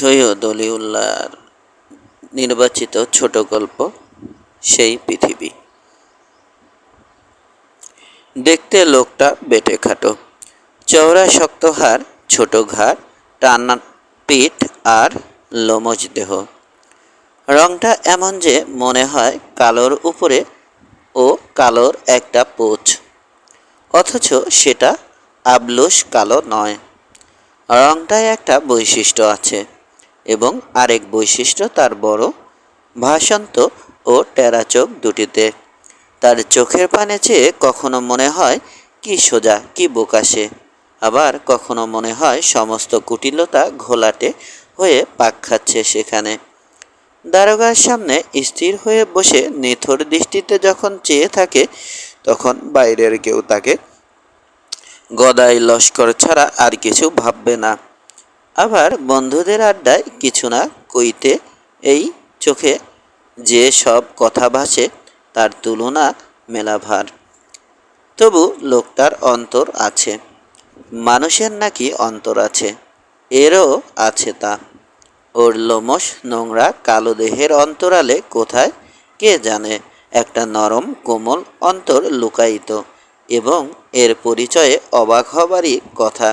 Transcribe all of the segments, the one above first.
সৈয়দ অলিউল্লাহর নির্বাচিত ছোট গল্প, সেই পৃথিবী। দেখতে লোকটা বেটে খাটো। চওড়া শক্ত হাড়, ছোট ঘাড়, টানা পিঠ আর লোমজ দেহ। রংটা এমন যে মনে হয় কালোর উপরে ও কালোর একটা পোচ। অথচ সেটা আবলুস কালো নয়। রংটায় একটা বৈশিষ্ট্য আছে। এবং আরেক বৈশিষ্ট্য তার বড় ভাসন্ত ও টেরা চোখ দুটিতে। তার চোখের পানে চেয়ে কখনো মনে হয়, কি সোজা, কি বোকাশে আবার কখনো মনে হয়, সমস্ত কুটিলতা ঘোলাটে হয়ে পাক খাচ্ছে সেখানে। দারোগার সামনে স্থির হয়ে বসে নিথর দৃষ্টিতে যখন চেয়ে থাকে, তখন বাইরের কেউ তাকে গদাই লস্কর ছাড়া আর কিছু ভাববে না। আবার বন্ধুদের আড্ডায় কিছু না কইতে এই চোখে যে সব কথা ভাসে তার তুলনা মেলাভার। তবু লোকটার অন্তর আছে, মানুষের নাকি অন্তর আছে, এরও আছে তা। ওর লোমস নোংরা কালো দেহের অন্তরালে কোথায় কে জানে, একটা নরম কোমল অন্তর লুকায়িত এবং এর পরিচয়ে অবাক হবারই কথা।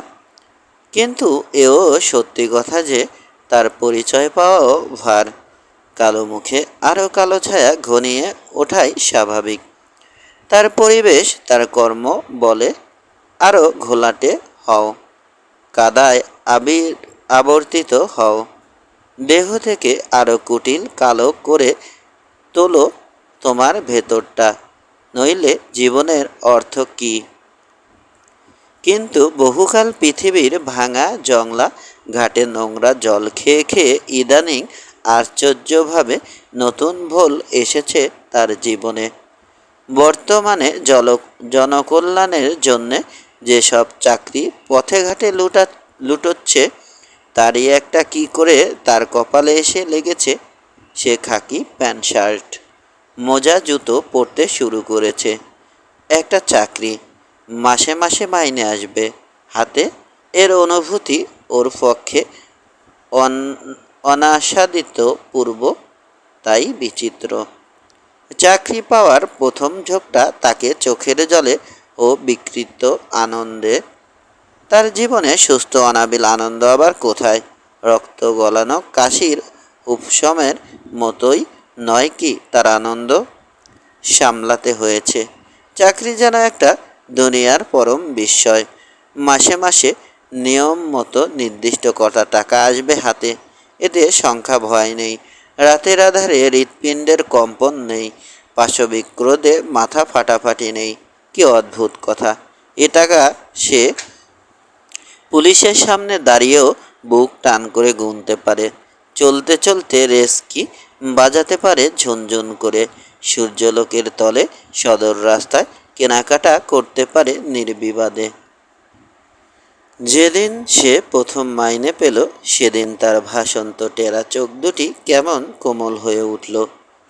কিন্তু এও সত্যি কথা যে তার পরিচয় পাওয়াও ভার। কালো মুখে আরও কালো ছায়া ঘনিয়ে ওঠাই স্বাভাবিক। তার পরিবেশ, তার কর্ম বলে আরও ঘোলাটে হও। কাদায় আবির আবর্তিত হও। দেহ থেকে আরও কুটিল কালো করে তোলো তোমার ভেতরটা। নইলে জীবনের অর্থ কী? কিন্তু বহুকাল পৃথিবীর ভাঙা জংলা, ঘাটে নোংরা জল খেয়ে খেয়ে ইদানিং আশ্চর্যভাবে নতুন ভোল এসেছে তার জীবনে। বর্তমানে জল, জনকল্যাণের জন্যে যেসব চাকরি পথে ঘাটে লুটা, লুটোচ্ছে, তারই একটা কি করে তার কপালে এসে লেগেছে সে খাকি প্যান্ট শার্ট। মোজা, জুতো পরতে শুরু করেছে। একটা চাকরি মাসে মাসে মাইনে আসবে। হাতে এর অনুভূতি ওর পক্ষে অন, অনাস্বাদিত পূর্ব, তাই বিচিত্র। চাকরি পাওয়ার প্রথম ঝোঁকটা তাকে চোখের জলে ও বিকৃত আনন্দে। তার জীবনে সুস্থ, অনাবিল আনন্দ আবার কোথায়? রক্ত গলানো কাশির উপশমের মতোই নয় কি তার আনন্দ? সামলাতে হয়েছে। চাকরি যেন একটা দুনিয়ার পরম বিস্ময়। মাসে মাসে নিয়ম মতো নির্দিষ্ট কটা টাকা আসবে হাতে। এতে সংখ্যা ভয় নেই। রাতের আধারে হৃৎপিণ্ডের কম্পন নেই। পাশবিক ক্রোধে মাথা ফাটাফাটি নেই। কি অদ্ভুত কথা। এ টাকা সে পুলিশের সামনে দাঁড়িয়েও বুক টান করে গুনতে পারে। চলতে চলতে রেস্কি বাজাতে পারে ঝুনঝুন করে। সূর্যলোকের তলে সদর রাস্তায় কেনাকাটা করতে পারে নির্বিবাদে। যেদিন সে প্রথম মাইনে পেল, সেদিন তার ভাসন্ত টেরা চোখ দুটি কেমন কোমল হয়ে উঠল,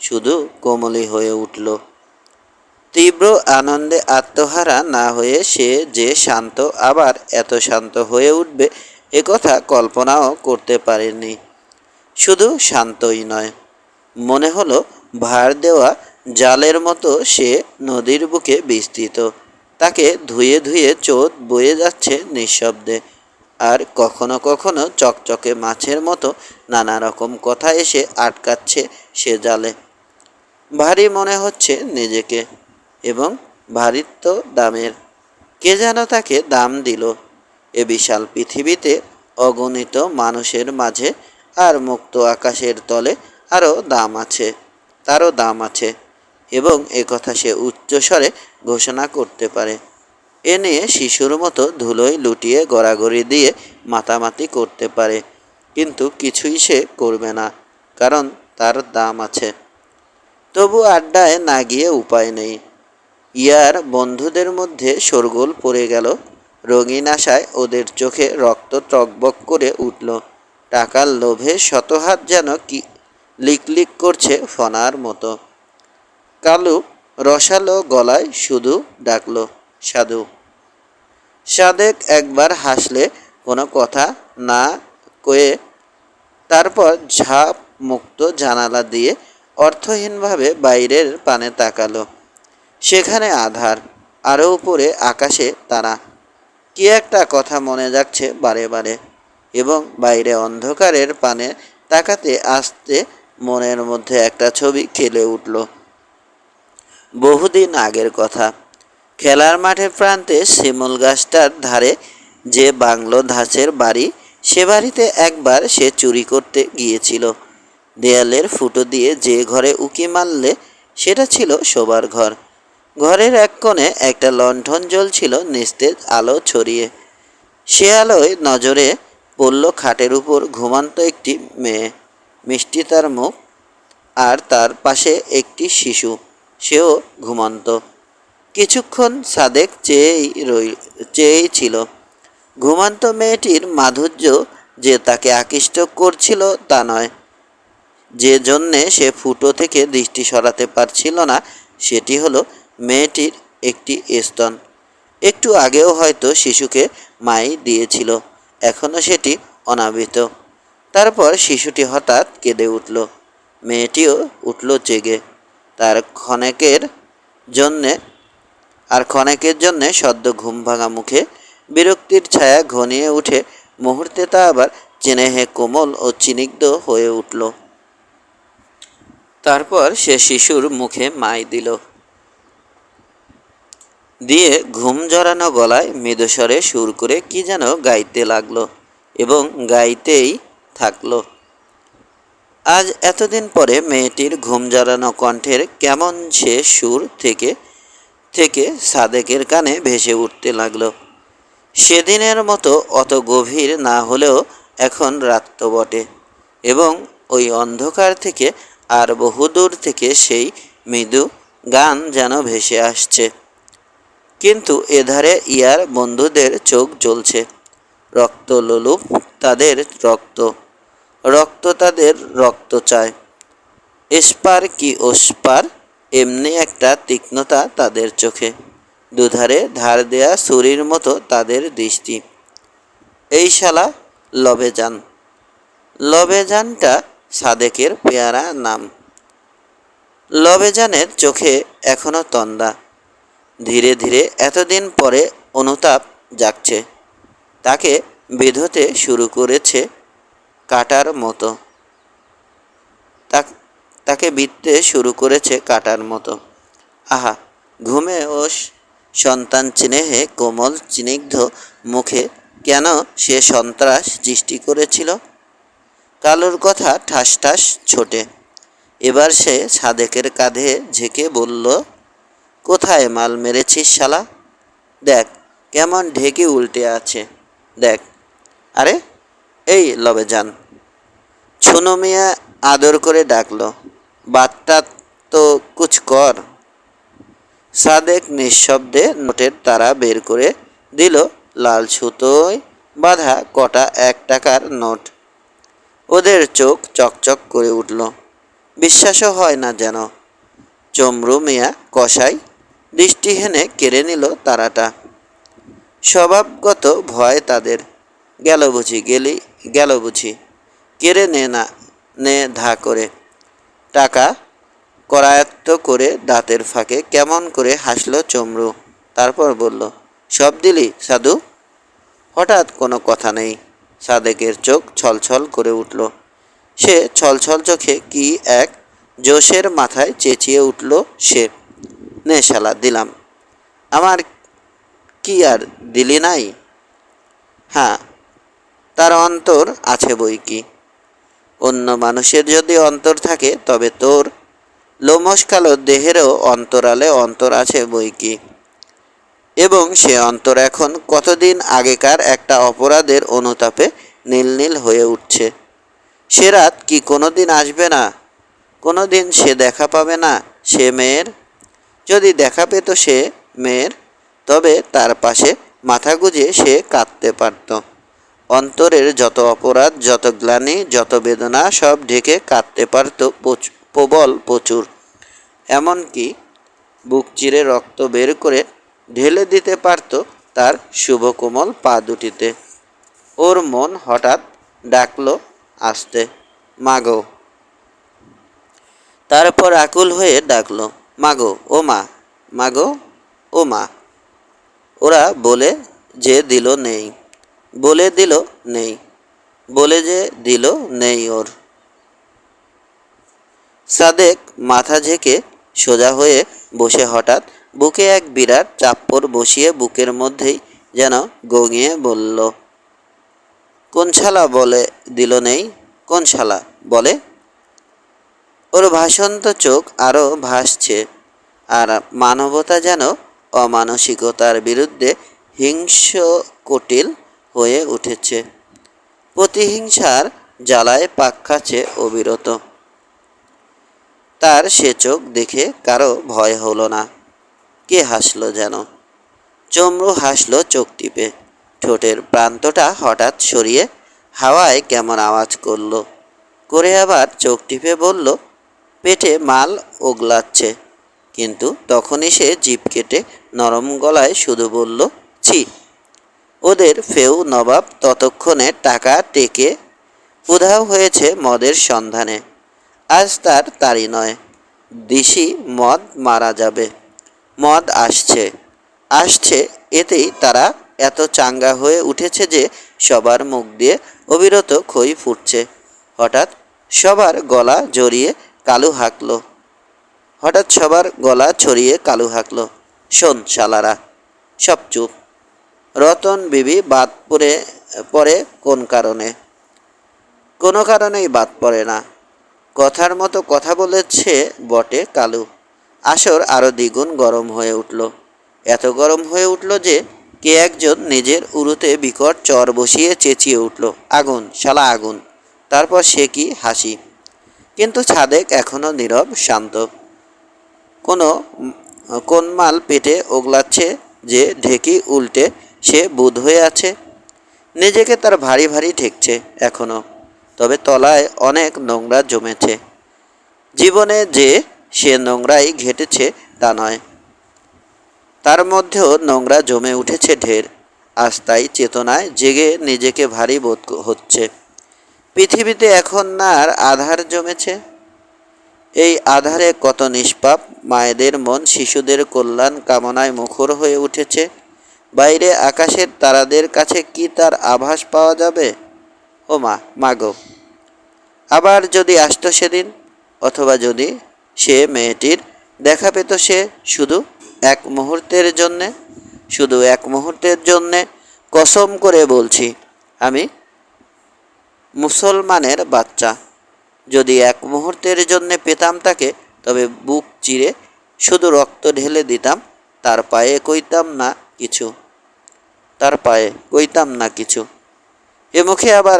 শুধু কোমলই হয়ে উঠল। তীব্র আনন্দে আত্মহারা না হয়ে সে যে শান্ত, আবার এত শান্ত হয়ে উঠবে একথা কল্পনাও করতে পারেনি। শুধু শান্তই নয়, মনে হলো ভার দেওয়া জালের মতো সে নদীর বুকে বিস্তৃত। তাকে ধুয়ে ধুয়ে চোদ বয়ে যাচ্ছে নিঃশব্দে। আর কখনো কখনো চকচকে মাছের মতো নানা রকম কথা এসে আটকাচ্ছে সে জালে। ভারী মনে হচ্ছে নিজেকে এবং ভারিত্ব দামের। কে যেন তাকে দাম দিল। এ বিশাল পৃথিবীতে অগণিত মানুষের মাঝে আর মুক্ত আকাশের তলে আরও দাম আছে, তারও দাম আছে। এবং একথা সে উচ্চস্বরে ঘোষণা করতে পারে। এ নিয়ে শিশুর মতো ধুলোয় লুটিয়ে গড়াগড়ি দিয়ে মাতামাতি করতে পারে, কিন্তু কিছুই সে করবে না, কারণ তার দাম আছে। তবু আড্ডায় না গিয়ে উপায় নেই। ইয়ার বন্ধুদের মধ্যে শোরগোল পড়ে গেল, রঙিন আশায় ওদের চোখে রক্ত টকবক করে উঠল। টাকার লোভে শতহাত যেন কি লিকলিক করছে ফনার মতো। কালু, রসালো গলায় শুধু ডাকল, সাধু। সাদেক একবার হাসলে কোনো কথা না কয়ে তারপর ঝাঁপ মুক্ত জানালা দিয়ে অর্থহীনভাবে বাইরের পানে তাকালো। সেখানে আধার আরও উপরে আকাশে তারা। কি একটা কথা মনে যাচ্ছে বারে বারে এবং বাইরে অন্ধকারের পানে তাকাতে আসতে মনের মধ্যে একটা ছবি খেলে উঠল। বহুদিন আগের কথা। খেলার মাঠের প্রান্তে শিমুল গাছটার ধারে যে বাংলো ধাঁচের বাড়ি, সে বাড়িতে একবার সে চুরি করতে গিয়েছিল। দেয়ালের ফুটো দিয়ে যে ঘরে উকি মারলে, সেটা ছিল শোবার ঘর। ঘরের এক কোণে একটা লণ্ঠন জ্বলছিল নিস্তেজ আলো ছড়িয়ে। সে আলোয় নজরে পড়ল খাটের উপর ঘুমান্ত একটি মেয়ে। মিষ্টি তার মুখ আর তার পাশে একটি শিশু। সেও ঘুমন্ত। কিছুক্ষণ সাদেক চেয়েই রই চেয়েই ছিল ঘুমান্ত মেয়েটির মাধুর্য যে তাকে আকৃষ্ট করছিল তা নয়। যে জন্যে সে ফুটো থেকে দৃষ্টি সরাতে পারছিল না, সেটি হলো মেয়েটির একটি স্তন। একটু আগেও হয়তো শিশুকে মাই দিয়েছিল এখনও সেটি অনাবৃত। তারপর শিশুটি হঠাৎ কেঁদে উঠল। মেয়েটিও উঠল জেগে। তার ক্ষণেকের জন্যে আর ক্ষণেকের জন্যে সদ্য ঘুম ভাঙা মুখে বিরক্তির ছায়া ঘনিয়ে উঠে। মুহূর্তে তা আবার চেনেহে কোমল ও চিনিগ্ধ হয়ে উঠল। তারপর সে শিশুর মুখে মাই দিল। দিয়ে ঘুম জড়ানো গলায় মৃদুস্বরে সুর করে কি যেন গাইতে লাগল এবং গাইতেই থাকল। আজ এতদিন পরে মেয়েটির ঘুম জড়ানো কণ্ঠের কেমন সে সুর থেকে থেকে সাদেকের কানে ভেসে উঠতে লাগল। সেদিনের মতো অত গভীর না হলেও এখন রাত তো বটে এবং ওই অন্ধকার থেকে আর বহুদূর থেকে সেই মৃদু গান যেন ভেসে আসছে। কিন্তু এধারে ইয়ার বন্ধুদের চোখ জ্বলছে। রক্ত লোলুপ, তাদের রক্ত। রক্ত তাদের রক্ত চায়। এসপার কি ওসপার এমনি একটা তীক্ষ্ণতা তাদের চোখে। দুধারে ধার দেয়া ছুরির মতো তাদের দৃষ্টি। এই শালা লবেজান লবেজানটা সাদেকের পেয়ারা নাম। লবেজানের চোখে এখনও তন্দা। ধীরে ধীরে এতদিন পরে অনুতাপ জাগছে। তাকে বেঁধতে শুরু করেছে কাটার মতো। তাক- বিধতে শুরু করেছে কাটার মতো। আহা, ঘুমে ও সন্তান চিনেহে কোমল চিনিগ্ধ মুখে কেন সে সন্ত্রাস সৃষ্টি করেছিল? কালোর কথা ঠাস ঠাস ছোটে। এবার সে সাদেকের কাঁধে ঝেঁকে বলল, কোথায় মাল মেরেছিস শালা? দেখ, কেমন ঢেকে উল্টে আছে। দেখ। আরে এই লবে যান। ছুনো মিয়া আদর করে ডাকলো, বাচ্চা তো কুছ কর। সাদেক নিঃশব্দে নোটের তারা বের করে দিল, লাল সুতোয় বাঁধা কটা এক টাকার নোট। ওদের চোখ চকচক করে উঠল, বিশ্বাসও হয় না যেন। চমরু মিয়া কষাই দৃষ্টিহীনে কেড়ে নিল তারাটা। স্বভাবগত ভয় তাদের। গেল বুঝি, গেলি, গেল বুঝি। কেড়ে নে না, নে ধা করে। টাকা করায়ত্ত করে দাঁতের ফাঁকে কেমন করে হাসলো চমরু। তারপর বলল, সব দিলি সাধু? হঠাৎ কোনো কথা নেই। সাদেকের চোখ ছলছল করে উঠল। সে ছলছল চোখে কি এক জোশের মাথায় চেঁচিয়ে উঠল সে। নে শালা, দিলাম। আমার কি আর দিলি নাই? হ্যাঁ তার অন্তর আছে বই কি? অন্য মানুষের যদি অন্তর থাকে, তবে তোর লোমস কালো দেহেরও অন্তরালে অন্তর আছে বই কি? এবং সে অন্তর এখন কতদিন আগেকার একটা অপরাধের অনুতাপে নীল নীল হয়ে উঠছে? সে রাত কি কোনো দিন আসবে না? কোনো দিন সে দেখা পাবে না সে মেয়ের? যদি দেখা পেত সে মেয়ের, তবে তার পাশে মাথা গুজে সে কাঁদতে পারত। অন্তরের যত অপরাধ, যত গ্লানি, যত বেদনা, সব ঢেকে কাঁদতে পারত প্রবল প্রচুর। এমনকি বুক চিরে রক্ত বের করে ঢেলে দিতে পারত তার শুভকোমল পা দুটিতে। ওর মন হঠাৎ ডাকলো আসতে, মাগো। তারপর আকুল হয়ে ডাকলো, মাগো, ও মা, মাগো, ও মা। ওরা বলে যে দিল নেই। বলে দিল নেই, বলে যে দিল নেই ওর। সাদেক মাথা ঝেঁকে সোজা হয়ে বসে হঠাৎ বুকে এক বিরাট চাপ্পর বসিয়ে বুকের মধ্যেই যেন গঙিয়ে বলল, কোন শালা বলে দিল নেই? কোন শালা বলে? ওর ভাসন্ত চোখ আরও ভাসছে আর মানবতা যেন অমানসিকতার বিরুদ্ধে হিংস কুটিল হয়ে উঠেছে। প্রতিহিংসার জ্বালায় পাক খাচ্ছে অবিরত। তার সে চোখ দেখে কারও ভয় হলো না। কে হাসলো যেন? চমড়ু হাসলো চোখ টিপে। ঠোঁটের প্রান্তটা হঠাৎ সরিয়ে হাওয়ায় কেমন আওয়াজ করল। করে আবার চোখ টিপে বলল, পেটে মাল ওগলাচ্ছে। কিন্তু তখনই সে জিভ কেটে নরম গলায় শুধু বলল, ছি। ওদের ফেউ নবাব ততক্ষণে টাকা টেকে উধাও হয়েছে মদের সন্ধানে। আজ তার তারি নয়। দিশি মদ মারা যাবে। মদ আসছে। আসছে এতেই তারা এত চাঙ্গা হয়ে উঠেছে যে সবার মুখ দিয়ে অবিরত খই ফুটছে। হঠাৎ সবার গলা জড়িয়ে কালু হাঁকলো। হঠাৎ সবার গলা ছড়িয়ে কালু হাঁকলো। শোন শালারা, সব চুপ। রতন বিবি বাদ পড়ে পড়ে কোন কারণে? কোনো কারণেই বাদ পড়ে না। কথার মতো কথা বলেছে বটে কালু। আসর আরও দ্বিগুণ গরম হয়ে উঠল। এত গরম হয়ে উঠল যে কে একজন নিজের উরুতে বিকট চর বসিয়ে চেঁচিয়ে উঠল, আগুন, শালা আগুন। তারপর সে কি হাসি। কিন্তু ছাদেক এখনও নীরব, শান্ত। কোনো, কোন মাল পেটে ওগলাচ্ছে যে ঢেকি উল্টে সে বুধ হয়ে আছে। নিজেকে তার ভারী ভারী ঠেকছে এখনও তবে তলায় অনেক নোংরা জমেছে। জীবনে যে সে নোংরাই ঘেটেছে তা নয়। তার মধ্যেও নোংরা জমে উঠেছে ঢের, আজ তাই চেতনায় জেগে নিজেকে ভারী বোধ হচ্ছে। পৃথিবীতে এখন আর আধার জমেছে। এই আধারে কত নিষ্পাপ মায়েদের মন শিশুদের কল্যাণ কামনায় মুখর হয়ে উঠেছে। বাইরে আকাশের তারাদের কাছে কি তার আভাস পাওয়া যাবে? ও মা মাগো। আবার যদি আসতো সেদিন, অথবা যদি সে মেয়েটির দেখা পেত সে শুধু এক মুহূর্তের জন্যে? শুধু এক মুহূর্তের জন্যে? কসম করে বলছি, আমি মুসলমানের বাচ্চা। যদি এক মুহূর্তের জন্য পেতাম তাকে, তবে বুক চিরে শুধু রক্ত ঢেলে দিতাম, তার পায়ে কইতাম না কিছু। তার পায়ে, কইতাম না কিছু। এ মুখে আবার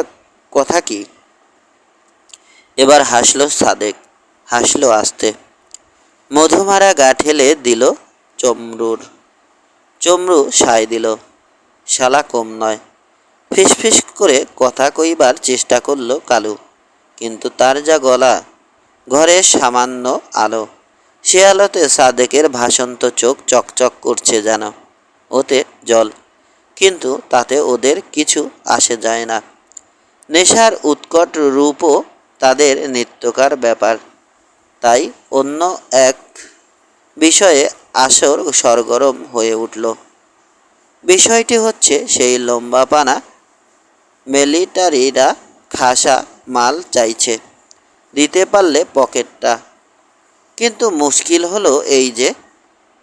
কথা কি? এবার হাসলো সাদেক, হাসলো আস্তে। মধুমারা গা ঠেলে দিল চমরুর, চমরু সায় দিল, শালা কম নয়। ফিসফিস করে কথা কইবার চেষ্টা করল কালু, কিন্তু তার যা গলা, ঘরে সামান্য আলো। সে আলোতে সাদেকের ভাসন্ত চোখ চকচক করছে যেন, ওতে জল। কিন্তু তাতে ওদের কিছু আসে যায় না। নেশার উৎকট রূপও তাদের নিত্যকার ব্যাপার। তাই অন্য এক বিষয়ে আসর সরগরম হয়ে উঠল। বিষয়টি হচ্ছে সেই লম্বা পানা। মিলিটারিরা খাসা মাল চাইছে। দিতে পারলে পকেটটা। কিন্তু মুশকিল হলো এই যে,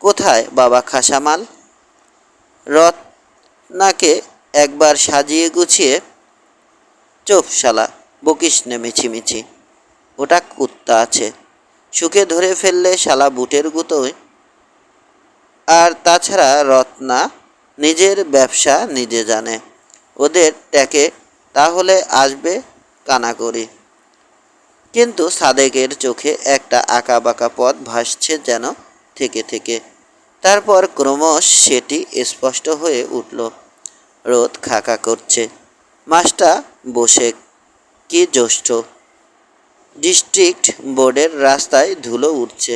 কোথায় বাবা খাসা মাল? রত্নাকে একবার সাজিয়ে গুছিয়ে চোপ শালা বকিস নে মিছিমিছি ওটা কুত্তা আছে। শুকে ধরে ফেললে শালা বুটের গুঁতোয়। আর তাছাড়া রত্না নিজের ব্যবসা নিজে জানে। ওদের ট্যাকে তাহলে আসবে কানা করি কিন্তু সাদেকের চোখে একটা আঁকা বাঁকা পথ ভাসছে যেন থেকে থেকে। তারপর ক্রমশ সেটি স্পষ্ট হয়ে উঠল। রোদ খাকা করছে। মাসটা বসে কি জ্যৈষ্ঠ। ডিস্ট্রিক্ট বোর্ডের রাস্তায় ধুলো উঠছে।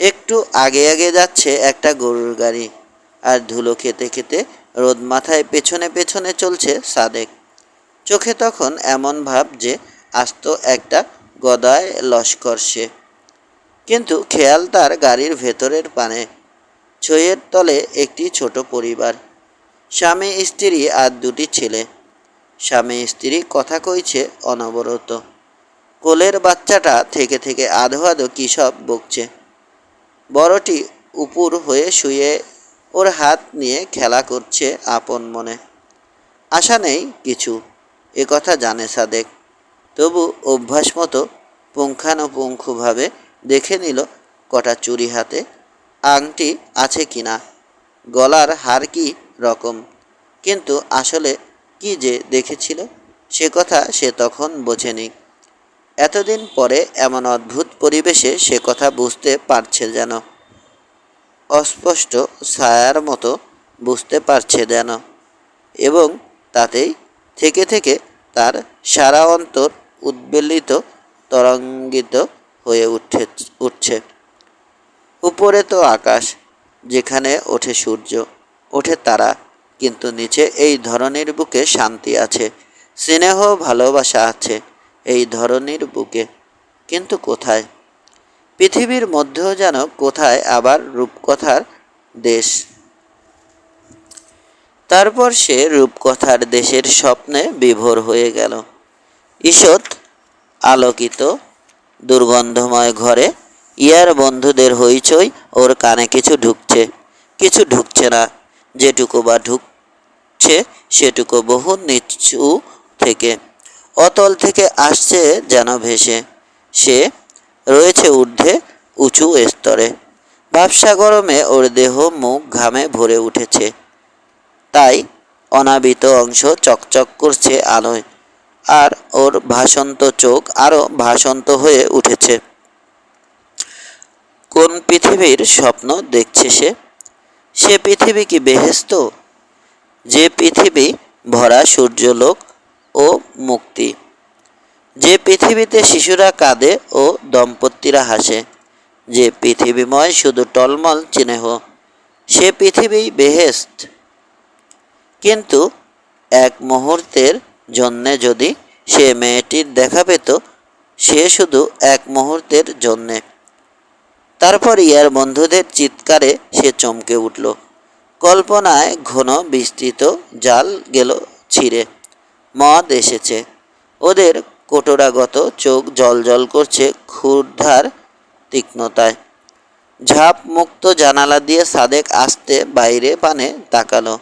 একটু আগে আগে যাচ্ছে একটা গরুর গাড়ি। আর ধুলো খেতে খেতে রোদ মাথায় পেছনে পেছনে চলছে সাদেক। চোখে তখন এমন ভাব যে আস্ত একটা গদায় লস্কর সে। কিন্তু খেয়াল তার গাড়ির ভেতরের পানে। ছইয়ের তলে একটি ছোট পরিবার। স্বামী, স্ত্রী আর দুটি ছেলে। স্বামী, স্ত্রী কথা কইছে অনবরত। কোলের বাচ্চাটা থেকে থেকে আধো আধো কী সব বকছে। বড়টি উপুর হয়ে শুয়ে ওর হাত নিয়ে খেলা করছে আপন মনে। আশা নেই কিছু, এ কথা জানে সাদেক। তবু অভ্যাস মতো পুঙ্খানুপুঙ্খভাবে দেখে নিল কটা চুরি হাতে। আংটি আছে কিনা, গলার হার কি রকম। কিন্তু আসলে কি যে দেখেছিল, সে কথা সে তখন বোঝেনি। এতদিন পরে এমন অদ্ভুত পরিবেশে সে কথা বুঝতে পারছে যেন। অস্পষ্ট ছায়ার মতো বুঝতে পারছে যেন। এবং তাতেই থেকে থেকে তার সারা অন্তর উদ্বেলিত, তরঙ্গিত হয়ে উঠে, উঠছে। উপরে তো আকাশ, যেখানে ওঠে সূর্য। ওঠে তারা। কিন্তু নিচে এই ধরনের বুকে শান্তি আছে, স্নেহ ভালোবাসা আছে এই ধরনের বুকে। কিন্তু কোথায়? পৃথিবীর মধ্যেও যেন কোথায় আবার রূপকথার দেশ? তারপর সে রূপকথার দেশের স্বপ্নে বিভোর হয়ে গেল। ঈষৎ আলোকিত, দুর্গন্ধময় ঘরে ইয়ার বন্ধুদের হইচই ওর কানে কিছু ঢুকছে। কিছু ঢুকছে না। যেটুকু বা ঢুকছে, সেটুকু বহু নিচু থেকে, অতল থেকে আসছে যেন ভেসে। সে রয়েছে ঊর্ধ্বে, উঁচু স্তরে। ব্যবসা গরমে ওর দেহ মুখ ঘামে ভরে উঠেছে। তাই অনাবিত অংশ চকচক করছে আলোয়, আর ওর ভাসন্ত চোখ আরও ভাসন্ত হয়ে উঠেছে। কোন পৃথিবীর স্বপ্ন দেখছে সে? সে পৃথিবী কি বেহেস্ত যে পৃথিবী ভরা সূর্যলোক ও মুক্তি। যে পৃথিবীতে শিশুরা কাঁদে ও দম্পতিরা হাসে। যে পৃথিবীময় শুধু টলমল চিনেহ সে পৃথিবী বেহেস্ত কিন্তু এক মুহূর্তের জন্যে যদি সে মেয়েটির দেখা পেত, সে শুধু এক মুহূর্তের জন্যে। তারপর ইয়ার বন্ধুদের চিৎকারে সে চমকে উঠল। কল্পনায় ঘন বিস্তৃত জাল গেল ছিঁড়ে। মদ এসেছে। ওদের কোটরাগত চোখ জল করছে ক্ষুধার তীক্ষ্ণতায়। ঝাঁপ মুক্ত জানালা দিয়ে সাদেক আসতে বাইরে পানে তাকালো।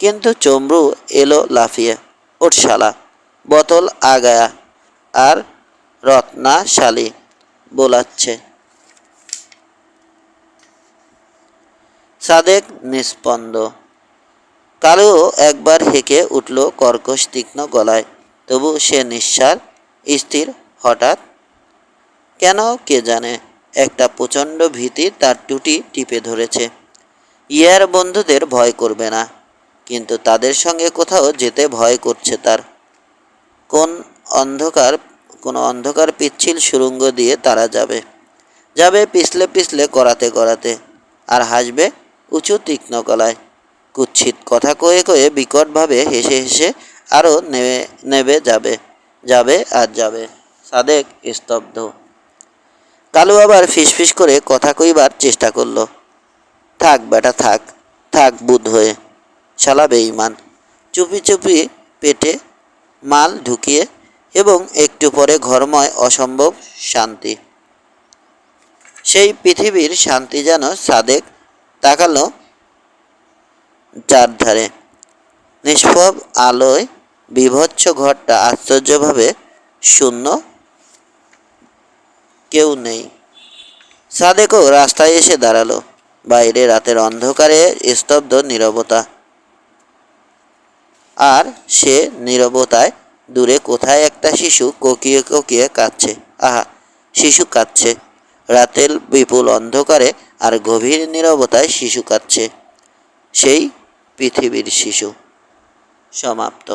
কিন্তু চমরু এলো লাফিয়ে ওর শালা বোতল আগায়া, আর রত্না শালি বোলাচ্ছে। সাদেক নিস্পন্দ কালো একবার হেঁকে উঠল কর্কশ তীক্ষ্ণ গলায়, তবু সে নিঃশ্বাস স্থির হঠাৎ। কেন কে জানে, একটা প্রচণ্ড ভীতি তার টুটি টিপে ধরেছে। ইয়ার বন্ধুদের ভয় করবে না, কিন্তু তাদের সঙ্গে কোথাও যেতে ভয় করছে তার। কোন অন্ধকার, কোনো অন্ধকার পিচ্ছিল সুরঙ্গ দিয়ে তারা যাবে। যাবে পিছলে পিছলে করাতে করাতে, আর হাসবে উঁচু তীক্ষ্ণ গলায়। কুৎসিত কথা কয়ে কয়ে বিকটভাবে হেসে হেসে আরও নেবে নেবে যাবে যাবে আর যাবে। সাদেক স্তব্ধ। কালু আবার ফিসফিস করে কথা কইবার চেষ্টা করল। থাক বেটা, থাক থাক বুধ হয়ে, শালা বেঈমান। চুপি চুপি পেটে মাল ঢুকিয়ে এবং একটু পরে ঘরময় অসম্ভব শান্তি। সেই পৃথিবীর শান্তি যেন সাদেক তাকালো চারধারে নিষ্পব আলোয় বিভৎস ঘরটা আশ্চর্যভাবে শূন্য। কেউ নেই। সাদেকও রাস্তায় এসে দাঁড়াল। বাইরে রাতের অন্ধকারে স্তব্ধ নীরবতা। আর সে নীরবতায় দূরে কোথায় একটা শিশু কোকিয়ে কোকিয়ে কাঁদছে। আহা, শিশু কাঁদছে। রাতের বিপুল অন্ধকারে আর গভীর নীরবতায় শিশু কাঁদছে। সেই পৃথিবীর শিশু। সমাপ্ত।